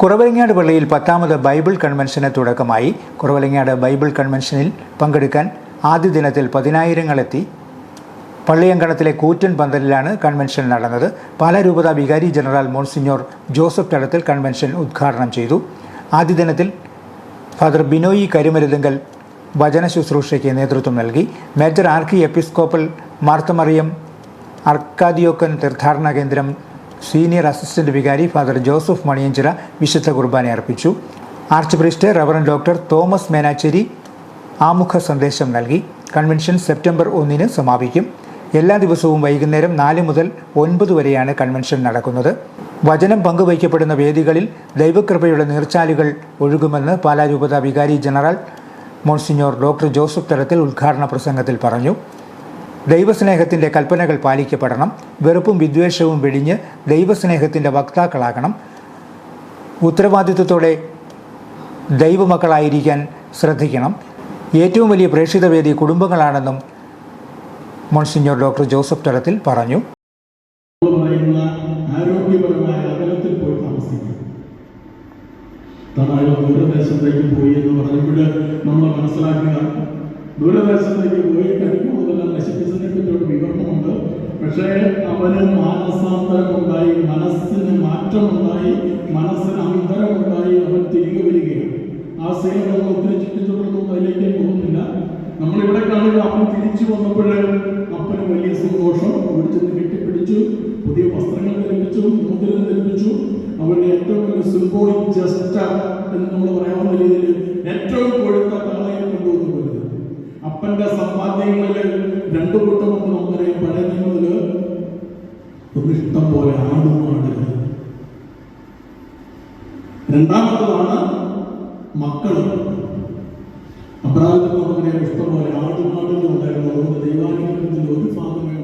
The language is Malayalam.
കുറവലങ്ങാട് പള്ളിയിൽ പത്താമത് ബൈബിൾ കൺവെൻഷന് തുടക്കമായി. കുറവലങ്ങാട് ബൈബിൾ കൺവെൻഷനിൽ പങ്കെടുക്കാൻ ആദ്യ ദിനത്തിൽ പതിനായിരങ്ങളെത്തി. പള്ളിയങ്കണത്തിലെ കൂറ്റൻ പന്തലിലാണ് കൺവെൻഷൻ നടന്നത്. പാലാരൂപത വികാരി general monsignor Joseph Thadathil convention ഉദ്ഘാടനം ചെയ്തു. ആദ്യ ദിനത്തിൽ ഫാദർ ബിനോയി കരിമരുതുങ്കൽ വചന ശുശ്രൂഷയ്ക്ക് നേതൃത്വം നൽകി. മേജർ ആർക്കി എപ്പിസ്കോപ്പൽ മാർത്തമറിയം അർക്കാദിയോക്കൻ തീർത്ഥാടന കേന്ദ്രം സീനിയർ അസിസ്റ്റന്റ് വികാരി ഫാദർ ജോസഫ് മണിയഞ്ചിറ വിശുദ്ധ കുർബാന അർപ്പിച്ചു. Archpriest reverend doctor Thomas Menacherry ആമുഖ സന്ദേശം നൽകി. കൺവെൻഷൻ സെപ്റ്റംബർ ഒന്നിന് സമാപിക്കും. എല്ലാ ദിവസവും വൈകുന്നേരം നാല് മുതൽ ഒൻപത് വരെയാണ് കൺവെൻഷൻ നടക്കുന്നത്. വചനം പങ്കുവയ്ക്കപ്പെടുന്ന വേദികളിൽ ദൈവകൃപയുടെ നീർച്ചാലുകൾ ഒഴുകുമെന്ന് പാലാരൂപത വികാരി ജനറൽ മോൺസിഞ്ഞോർ ഡോക്ടർ ജോസഫ് തലത്തിൽ ഉദ്ഘാടന പ്രസംഗത്തിൽ പറഞ്ഞു. ദൈവസ്നേഹത്തിന്റെ കൽപ്പനകൾ പാലിക്കപ്പെടണം. വെറുപ്പും വിദ്വേഷവും വെടിഞ്ഞ് ദൈവസ്നേഹത്തിന്റെ വക്താക്കളാകണം. ഉത്തരവാദിത്വത്തോടെ ദൈവമക്കളായിരിക്കാൻ ശ്രദ്ധിക്കണം. ഏറ്റവും വലിയ പ്രേക്ഷിതവേദി കുടുംബങ്ങളാണെന്നും മോൺസിഞ്ഞോർ ഡോക്ടർ ജോസഫ് തലത്തിൽ പറഞ്ഞു. ആരോഗ്യപരമായ അകലത്തിൽ പോയി താമസിക്കുക. തണായോ ദൂരദേശത്തേക്ക് പോയി എന്ന് പറയുമ്പോൾ നമ്മൾ മനസ്സിലാക്കുക. ദൂരദേശത്തേക്ക് പോയി കഴിക്കുമ്പോഴെല്ലാം നശിപ്പിച്ചതിനെ പറ്റിയുള്ള വിവരണമുണ്ട്. പക്ഷേ അവന് മാനസാന്തരമുണ്ടായി മനസ്സിന് മാറ്റമുണ്ടായി മനസ്സിന് അന്തരമുണ്ടായി അവൻ തിരികെ വരികയാണ്. ആ സീൻ നമ്മൾ ഒത്തിരി ചുറ്റിച്ചുള്ളൊന്നും അതിലേക്ക് പോകുന്നില്ല. നമ്മളിവിടെ കാണുക അവൻ തിരിച്ചു വന്നപ്പോൾ അപ്പന് വലിയ സന്തോഷം. അവിടെ ചെന്ന് കെട്ടിപ്പിടിച്ചു പുതിയ വസ്ത്രങ്ങൾ ധരിപ്പിച്ചു മോതിരം ധരിപ്പിച്ചു. അവരുടെ ഏറ്റവും വലിയ സിംബോളിക് ജസ്റ്റ് എന്ന് നമ്മൾ പറയാവുന്ന രീതിയിൽ തങ്ങളുടെ സമ്പാദ്യങ്ങളിൽ രണ്ടു കൂട്ടം കൊണ്ട് നമുക്കറിയാം പഴയ നിയമത്തിൽ ഒന്നിഷ്ടം പോലെ ആടുമാണ് രണ്ടാമത്തതാണ് മക്കൾ. അപ്രാധത്തിൽ നമുക്കറിയാം ഇഷ്ടം പോലെ ആടുമാടുകൾ ഉണ്ടായിരുന്നു. അതുകൊണ്ട് ദൈവാനുഗ്രഹത്തിൽ ഒരു സാധനമേ